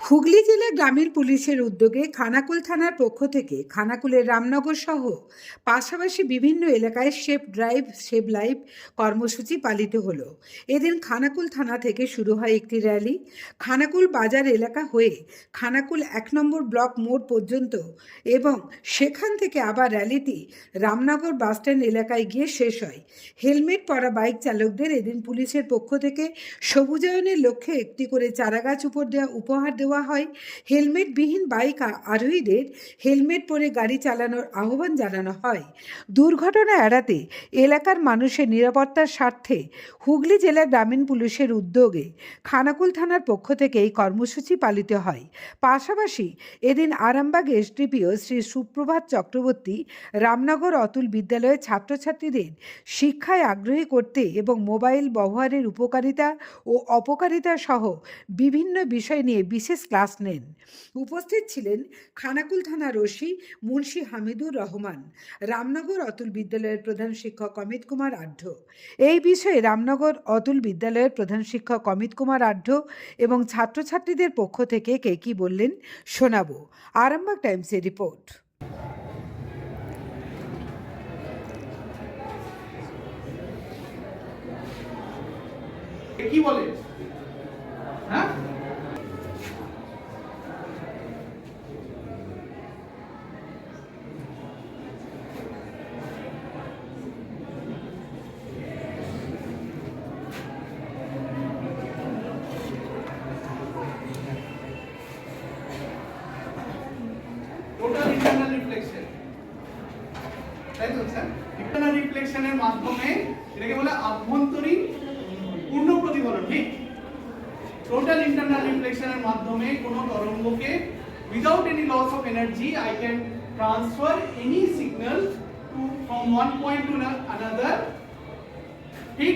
হুগলি জেলা গ্রামীণ পুলিশের উদ্যোগে খানাকুল থানার পক্ষ থেকে খানাকুলের রামনগর সহ পাশাপাশি বিভিন্ন এলাকায় সেফ ড্রাইভ সেভ লাইফ কর্মসূচি পালিত হলো। এদিন খানাকুল থানা থেকে শুরু হয় একটি র্যালি। খানাকুল বাজার এলাকা হয়ে খানাকুল এক নম্বর ব্লক মোড় পর্যন্ত এবং সেখান থেকে আবার র্যালিটি রামনগর বাসস্ট্যান্ড এলাকায় গিয়ে শেষ হয়। হেলমেট পরা বাইক চালকদের এদিন পুলিশের পক্ষ থেকে সবুজায়নের লক্ষ্যে একটি করে চারাগাছ উপর দেওয়া উপহার দেওয়া হয়। হেলমেটবিহীন বাইক আরোহীদের হেলমেট পরে গাড়ি চালানোর আহ্বান জানানো হয়। দুর্ঘটনা এড়াতে এলাকার মানুষের নিরাপত্তার স্বার্থে হুগলি জেলা গ্রামীণ পুলিশের উদ্যোগে খানাকুল থানার পক্ষ থেকে এই কর্মসূচি পালিত হয়। পাশাপাশি এদিন আরামবাগ এসডিপিও শ্রী সুপ্রভাত চক্রবর্তী রামনগর অতুল বিদ্যালয়ের ছাত্রছাত্রীদের শিক্ষায় আগ্রহী করতে এবং মোবাইল ব্যবহারের উপকারিতা ও অপকারিতা সহ বিভিন্ন বিষয় নিয়ে বিশেষ ক্লাস নেন। উপস্থিত ছিলেন খানাকুল থানার ওসি মুন্সি হামিদুর রহমান, রামনগর অতুল বিদ্যালয়ের প্রধান শিক্ষক অমিত কুমার আঢ্য এই বিষয়ে রামনগর অতুল বিদ্যালয়ের প্রধান শিক্ষক অমিত কুমার আঢ্য এবং ছাত্রছাত্রীদের পক্ষ থেকে কে কী বললেন শোনাবো। আরামবাগ টাইমসের রিপোর্ট। কি বলে? টোটাল ইন্টারনাল রিফ্লেকশন তাই তো, স্যার? ইন্টারনাল রিফ্লেকশনের মাধ্যমে এটাকে বলে আভ্যন্তরীণ পূর্ণ প্রতিফলন ঠিক টোটাল ইন্টারনাল রিফ্লেকশনের মাধ্যমে কোনো তরঙ্গকে without any loss of energy I can transfer any signal to from one point to another ঠিক?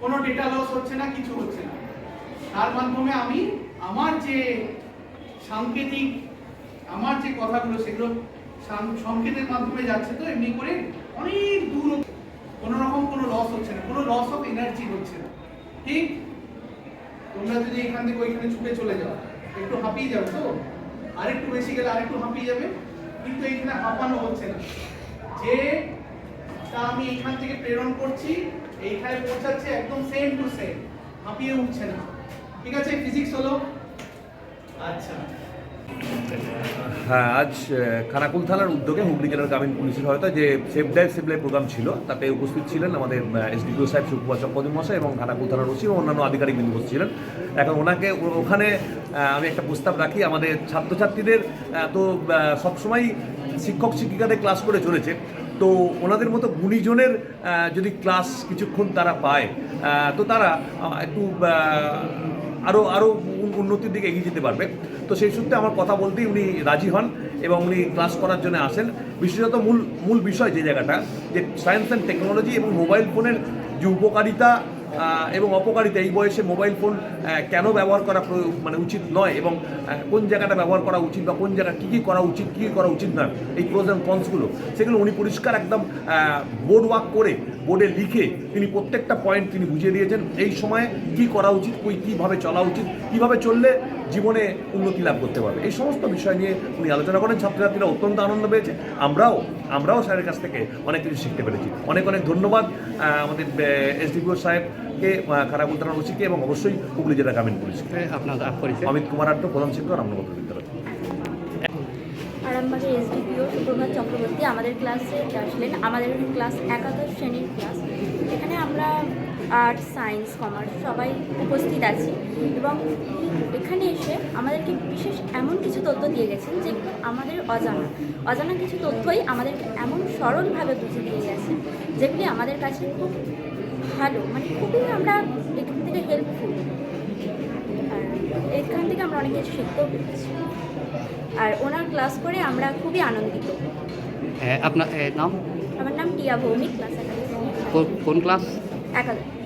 কোনো ডেটা লস হচ্ছে না, কিছু হচ্ছে না। তার মাধ্যমে আমি আমার যে সাংকেতিক আমার যে কথাগুলো সেগুলো সংকেতের মাধ্যমে যাচ্ছে, তো এমনি করে অনেক দূর কোনো রকম কোনো লস হচ্ছে না, কোনো লস অফ এনার্জি হচ্ছে না। ঠিক? তোমরা যদি এখান থেকে ওইখানে ছুটে চলে যাও, একটু হাঁপিয়ে যাবে তো? আরেকটু বেশি গেলে আরেকটু হাঁপিয়ে যাবে, কিন্তু এখানে হাঁপানো হচ্ছে না। যে তা আমি এখান থেকে প্রেরণ করছি, এইখানে পৌঁছাচ্ছে একদম সেম টু সেম হাঁপিয়ে উঠছে না। ঠিক আছে? ফিজিক্স হলো? আচ্ছা। হ্যাঁ আজ খানাকুল থানার উদ্যোগে হুগলি জেলার গ্রামীণ পুলিশের হয়তো যে safe drive, safe life programme ছিল, তাতে উপস্থিত ছিলেন আমাদের এসডিপিও সাহেব সুকুমার চক্রবর্তী মশাই এবং খানাকুল থানার ওসি এবং অন্যান্য আধিকারিক বিন্দু ছিলেন। এখন ওনাকে ওখানে আমি একটা প্রস্তাব রাখি, আমাদের ছাত্রছাত্রীদের তো সবসময় শিক্ষক শিক্ষিকাদের ক্লাস করে চলেছে। তো ওনাদের মতো গুণীজনের যদি ক্লাস কিছুক্ষণ তারা পায় তো তারা একটু আরও আরও উন্নতির দিকে এগিয়ে যেতে পারবে। তো সেই সূত্রে আমার কথা বলতেই উনি রাজি হন এবং উনি ক্লাস করার জন্য আসেন। বিশেষত মূল মূল বিষয় যে জায়গাটা, যে সায়েন্স অ্যান্ড টেকনোলজি এবং মোবাইল ফোনের যে উপকারিতা এবং অপকারিতা, এই বয়সে মোবাইল ফোন কেন ব্যবহার করা মানে উচিত নয় এবং কোন জায়গাটা ব্যবহার করা উচিত বা কোন জায়গা কী কী করা উচিত, কী করা উচিত নয়, এই প্রোজ অ্যান্ড কনসগুলো সেগুলো উনি পরিষ্কার একদম বোর্ড ওয়ার্ক করে বোর্ডে লিখে তিনি প্রত্যেকটা পয়েন্ট তিনি বুঝিয়ে দিয়েছেন এই সময়ে কি করা উচিত কই কীভাবে চলা উচিত কীভাবে চললে জীবনে উন্নতি লাভ করতে পারবে। এই সমস্ত বিষয় নিয়ে উনি আলোচনা করেন ছাত্রছাত্রীরা অত্যন্ত আনন্দ পেয়েছে। আমরাও আমরাও স্যারের কাছ থেকে অনেক কিছু শিখতে পেরেছি। অনেক অনেক ধন্যবাদ আমাদের এসডিপিও সাহেবকে খারাপ থানার ওসিকে এবং অবশ্যই হুগলি জেলা গ্রামীণ পুলিশকে। আপনার অমিত কুমার আট্ট প্রধান শিক্ষক রামনগর বিদ্যালয়। আরামবাগের এসডিপিও সুপ্রভাত চক্রবর্তী আমাদের ক্লাসে আসলেন। আমাদের ক্লাস একাদশ শ্রেণির ক্লাস। এখানে আমরা আর্টস, সায়েন্স, কমার্স সবাই উপস্থিত আছি এবং এখানে এসে আমাদেরকে বিশেষ এমন কিছু তথ্য দিয়ে গেছেন যেগুলো আমাদের অজানা। অজানা কিছু তথ্যই আমাদেরকে এমন সরলভাবে বুঝে দিয়ে গেছে যেগুলি আমাদের কাছে খুব ভালো মানে খুবই আমরা এখান থেকে হেল্পফুল এখান থেকে আমরা অনেক কিছু শিখতেও পেরেছি। আর ওনার ক্লাস করে আমরা খুবই আনন্দিত। হ্যাঁ, আপনার নাম? আমার নাম টিয়া ভৌমিক ক্লাস কোন ক্লাস? একাদশ।